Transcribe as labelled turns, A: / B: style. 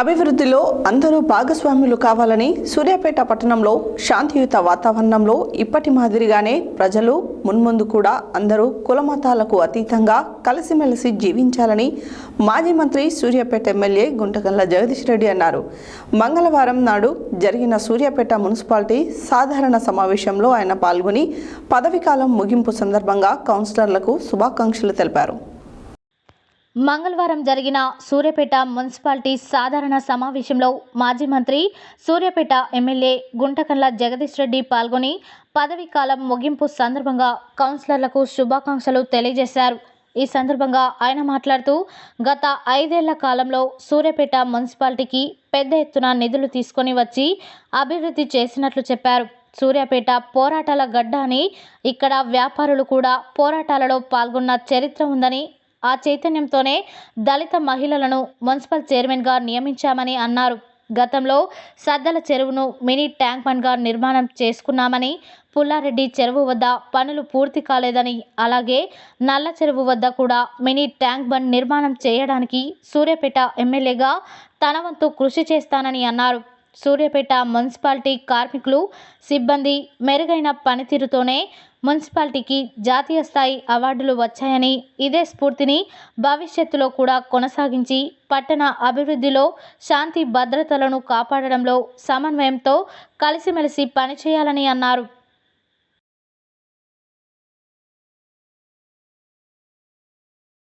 A: అభివృద్ధిలో అందరూ భాగస్వాములు కావాలని సూర్యాపేట పట్టణంలో శాంతియుత వాతావరణంలో ఇప్పటి మాదిరిగానే ప్రజలు మున్ముందు కూడా అందరూ కులమతాలకు అతీతంగా కలిసిమెలిసి జీవించాలని మాజీ మంత్రి సూర్యాపేట ఎమ్మెల్యే గుంటగల్ల జగదీష్ రెడ్డి అన్నారు. మంగళవారం నాడు జరిగిన సూర్యాపేట మున్సిపాలిటీ సాధారణ సమావేశంలో ఆయన పాల్గొని పదవీకాలం ముగింపు సందర్భంగా కౌన్సిలర్లకు శుభాకాంక్షలు తెలిపారు.
B: మంగళవారం జరిగిన సూర్యాపేట మున్సిపాలిటీ సాధారణ సమావేశంలో మాజీ మంత్రి సూర్యాపేట ఎమ్మెల్యే గుంటకల్ల జగదీష్ రెడ్డి పాల్గొని పదవీ కాలం ముగింపు సందర్భంగా కౌన్సిలర్లకు శుభాకాంక్షలు తెలియజేశారు. ఈ సందర్భంగా ఆయన మాట్లాడుతూ గత ఐదేళ్ళ కాలంలో సూర్యాపేట మున్సిపాలిటీకి పెద్ద ఎత్తున నిధులు తీసుకొని వచ్చి అభివృద్ధి చేసినట్లు చెప్పారు. సూర్యాపేట పోరాటాల గడ్డ అని ఇక్కడ వ్యాపారులు కూడా పోరాటాలలో పాల్గొన్న చరిత్ర ఉందని ఆ చైతన్యంతోనే దళిత మహిళలను మున్సిపల్ చైర్మన్గా నియమించామని అన్నారు. గతంలో సద్దల చెరువును మినీ ట్యాంక్ బండ్గా నిర్మాణం చేసుకున్నామని పుల్లారెడ్డి చెరువు వద్ద పనులు పూర్తి కాలేదని అలాగే నల్ల చెరువు వద్ద కూడా మినీ ట్యాంక్ బండ్ నిర్మాణం చేయడానికి సూర్యాపేట ఎమ్మెల్యేగా తన వంతు కృషి చేస్తానని అన్నారు. సూర్యాపేట మున్సిపాలిటీ కార్మికులు సిబ్బంది మెరుగైన పనితీరుతోనే మున్సిపాలిటీకి జాతీయ స్థాయి అవార్డులు వచ్చాయని ఇదే స్ఫూర్తిని భవిష్యత్తులో కూడా కొనసాగించి పట్టణ అభివృద్ధిలో శాంతి భద్రతలను కాపాడడంలో సమన్వయంతో కలిసిమెలిసి పనిచేయాలని అన్నారు.